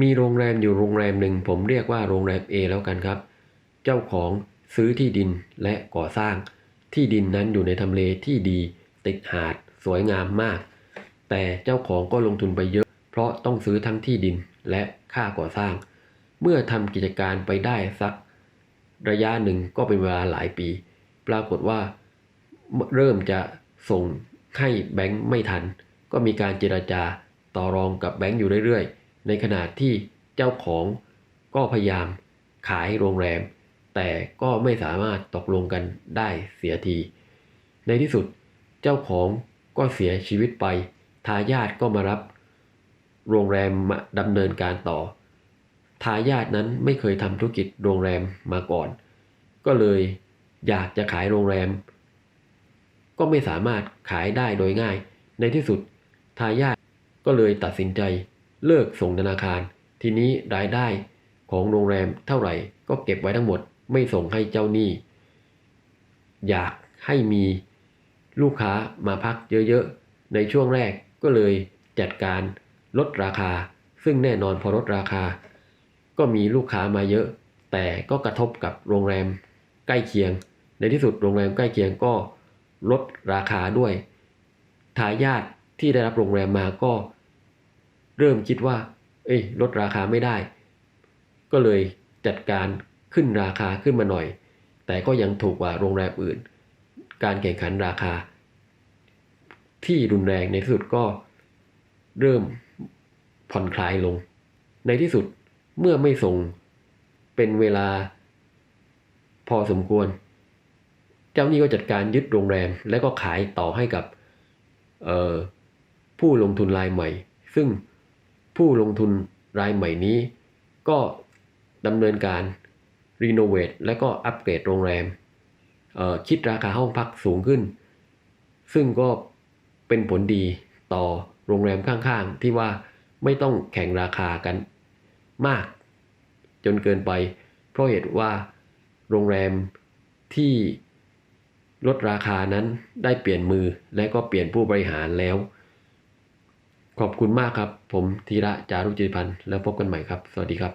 มีโรงแรมอยู่โรงแรมหนึ่งผมเรียกว่าโรงแรม A แล้วกันครับ เจ้าของซื้อที่ดินและก่อสร้าง ที่ดินนั้นอยู่ในทำเลที่ดี ติดหาดสวยงามมาก แต่เจ้าของก็ลงทุนไปเยอะ เพราะต้องซื้อทั้งที่ดินและค่าก่อสร้าง เมื่อทำกิจการไปได้สัก ระยะหนึ่งก็เป็นเวลาหลายปี ปรากฏว่าเริ่มจะส่งให้แบงค์ไม่ทัน ก็มีการเจราจาต่อรองกับแบงค์อยู่เรื่อยๆ ในขณะที่เจ้าของก็พยายามขายโรงแรม แต่ก็ไม่สามารถตกลงกันได้เสียที ในที่สุดเจ้าของก็เสียชีวิตไป ทายาทก็มารับ โรงแรมมาดำเนินการต่อ ทายาทนั้นไม่เคยทำธุรกิจโรงแรมมาก่อน ก็เลยอยากจะขายโรงแรม ก็ไม่สามารถขายได้โดยง่าย ในที่สุดทายาทก็เลยตัดสินใจ เลิกส่งธนาคาร ทีนี้รายได้ของโรงแรมเท่าไหร่ก็เก็บไว้ทั้งหมด ไม่ส่งให้เจ้าหนี้ อยากให้มีลูกค้ามาพักเยอะๆ ในช่วงแรกก็เลยจัดการลดราคา ซึ่งแน่นอนพอลดราคา ก็มีลูกค้ามาเยอะ แต่ก็กระทบกับโรงแรมใกล้เคียง ในที่สุดโรงแรมใกล้เคียงก็ลดราคาด้วยทายาทที่ได้รับโรงแรมมาก็ เริ่มคิดว่า เอ้ยลดราคาไม่ได้ ก็เลยจัดการขึ้นราคาขึ้นมาหน่อย แต่ก็ยังถูกกว่าโรงแรมอื่น การแข่งขันราคา ที่รุนแรงในที่สุดก็เริ่มผ่อนคลายลง ในที่สุดเมื่อไม่ส่งเป็นเวลาพอสมควร เจ้าหนี้ก็จัดการยึดโรงแรม และก็ขายต่อให้กับผู้ลงทุนรายใหม่ ซึ่ง ผู้ลงทุนรายใหม่นี้ ก็ดำเนินการรีโนเวทและก็อัปเกรดโรงแรม คิดราคาห้องพักสูงขึ้น ซึ่งก็เป็นผลดีต่อโรงแรมข้างๆ ที่ว่าไม่ต้องแข่งราคากันมาก จนเกินไป เพราะเหตุว่าโรงแรมที่ลดราคานั้นได้เปลี่ยนมือและก็เปลี่ยนผู้บริหารแล้ว ขอบคุณมากครับ ผมธีระจารุจิพันธ์แล้วพบกันใหม่ครับ สวัสดีครับ